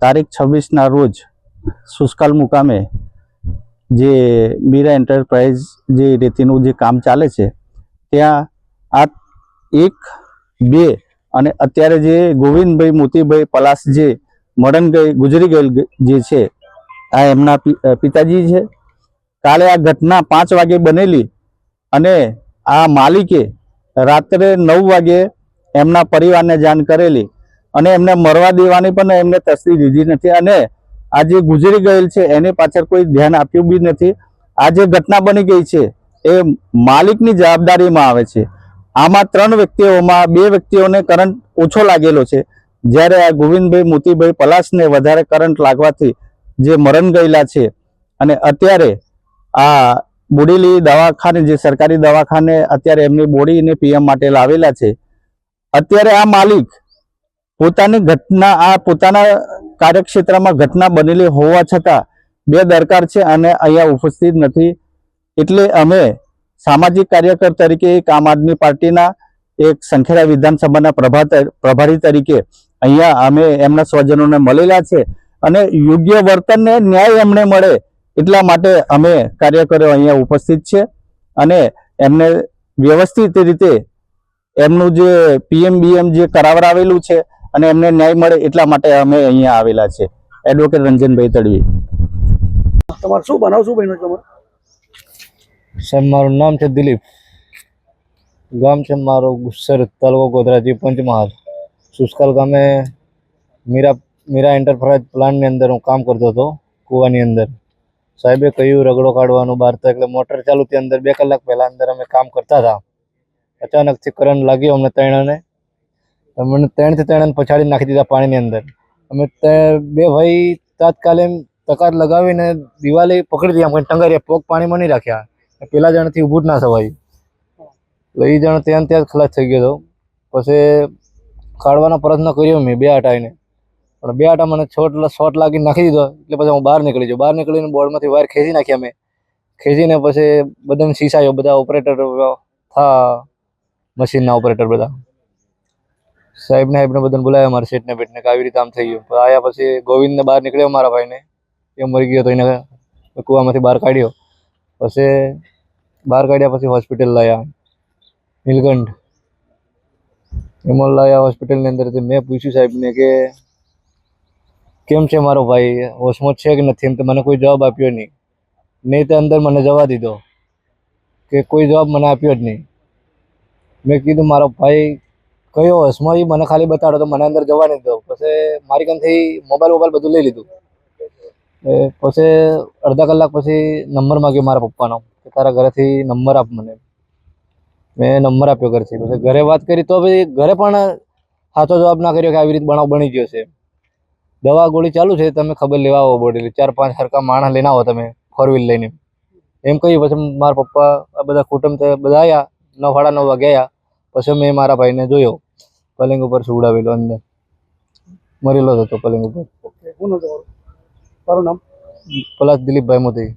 તારીખ છવ્વીસના રોજ સુસ્કાલ મુકામે જે મીરા એન્ટરપ્રાઇઝ જે રેતીનું જે કામ ચાલે છે, ત્યાં આ એક, બે અને અત્યારે જે ગોવિંદભાઈ, મોતીભાઈ પલાસ જે મરણ ગઈ, ગુજરી ગયેલ જે છે, આ એમના પિતાજી છે. કાલે આ ઘટના પાંચ વાગે બનેલી અને આ માલિકે રાત્રે નવ વાગે એમના પરિવારને જાણ કરેલી. અને એમને મરવા દેવાની પણ એમને તસ્દી દીધી નથી અને આ જે ગુજરી ગયેલ છે, એની પાછળ કોઈ ધ્યાન આપ્યું બી નથી. આ જે ઘટના બની ગઈ છે, એ માલિકની જવાબદારીમાં આવે છે. આમાં ત્રણ વ્યક્તિઓમાં બે વ્યક્તિઓને કરંટ ઓછો લાગેલો છે. જ્યારે આ ગોવિંદભાઈ, મોતીભાઈ પલાસને વધારે કરંટ લાગવાથી જે મરણ ગયેલા છે અને અત્યારે આ બોડેલી દવાખાને, જે સરકારી દવાખાને અત્યારે એમની બોડીને પીએમ માટે લાવેલા છે. અત્યારે આ માલિક પોતાની ઘટના, આ પોતાના કાર્યક્ષેત્રમાં ઘટના બનેલી હોવા છતાં બે દરકાર છે અને અહીંયા ઉપસ્થિત નથી. એટલે અમે સામાજિક કાર્યકર તરીકે એક આમ આદમી પાર્ટીના એક સંખેડા વિધાનસભાના પ્રભા પ્રભારી તરીકે અહીંયા અમે એમના સ્વજનોને મળેલા છે અને યોગ્ય વર્તનને ન્યાય એમને મળે એટલા માટે અમે કાર્યકરો અહીંયા ઉપસ્થિત છે અને એમને વ્યવસ્થિત રીતે એમનું જે પીએમ બીએમ જે કરાવરાવેલું છે અને એમને ન્યાય મળે એટલા માટે અમે અહીંયા આવેલા છે. એડવોકેટ રંજનભાઈ તડવી. તમારે શું બનાવ શું બન્યું સાહેબ મારું નામ છે દિલીપ. ગામ છે મારો ગુસ્સર તાલુકો ગોધરાજી પંચમહાલ. સુસ્કાલ ગામે મીરા મીરા એન્ટરપ્રાઇઝ પ્લાન્ટની અંદર હું કામ કરતો હતો કૂવાની અંદર. સાહેબે કહ્યું રગડો કાઢવાનું બહાર તો એટલે મોટર ચાલુ હતી અંદર બે કલાક પહેલા અંદર અમે કામ કરતા હતા. અચાનકથી કરંટ લાગ્યો અમને ત્રણને અમને ત્રણથી ત્રણ પછાડી નાખી દીધા પાણીની અંદર. અમે બે ભાઈ તાત્કાલે તકાર લગાવીને દિવાલે પકડી દીધા. આમ ટંગારિયા પગ પાણીમાં નહીં રાખ્યા. પેલા જણથી ઊભું જ ના થવાય. એટલે એ જણ ત્યાં ત્યાં જ ખલાસ થઈ ગયો હતો પછી કાઢવાનો પ્રયત્ન કર્યો મેં બે આટાઈને પણ બે આટા મને છોટ શોટ લાગી નાખી દીધો. એટલે પછી હું બહાર નીકળી ગયો. બહાર નીકળીને બોર્ડમાંથી વાયર ખેંચી નાખ્યા મેં ખેંચીને પછી બધાને શીશાયો બધા ઓપરેટર થા મશીનના ઓપરેટર બધા. સાહેબને સાહેબને બધાને બોલાવ્યા મારા શેઠને બેટને કે આવી રીતે આમ થઈ ગયું. આયા પછી ગોવિંદને બહાર નીકળ્યો મારા ભાઈને. એ મરી ગયો તો એને કૂવામાંથી બહાર કાઢ્યો. પછી બહાર કાઢ્યા પછી હોસ્પિટલ લાવ્યા નીલકંઠ. એમાં લાવ્યા હોસ્પિટલની અંદરથી મેં પૂછ્યું સાહેબને કે કેમ છે મારો ભાઈ? હોશમાં છે કે નથી? એમ તો મને કોઈ જવાબ આપ્યો નહીં. નહીં તો અંદર મને જવા દીધો. કે કોઈ જવાબ મને આપ્યો જ નહીં. મેં કીધું મારો ભાઈ કયો હસમો એ મને ખાલી બતાડો તો મને અંદર જવા નહીં દો. પછી મારી કાનથી મોબાઈલ મોબાઈલ બધું લઈ લીધું. પછી અડધા કલાક પછી નંબર માગ્યો મારા પપ્પાનો કે તારા ઘરેથી નંબર આપ મને. મેં નંબર આપ્યો ઘરથી. પછી ઘરે વાત કરી તો પછી ઘરે પણ સાચો જવાબ ના કર્યો કે આવી રીતે બનાવ બની ગયો છે. દવા ગોળી ચાલુ છે, તમે ખબર લેવા આવો બોડી ચાર પાંચ સરખા માણસ લઈને આવો તમે, ફોર વ્હીલ લઈને. એમ કહ્યું, પછી મારા પપ્પા આ બધા કુટુંબ બધા આવ્યા નવ સાડા નવ વાગે આવ્યા પછી મેં મારા ભાઈને જોયો પલંગ ઉપર સુવડાવેલો અંદર. મરેલો હતો પલંગ ઉપર. ઓકે કોનું તમારું તારું નામ? પલાસ દિલીપભાઈ મોદી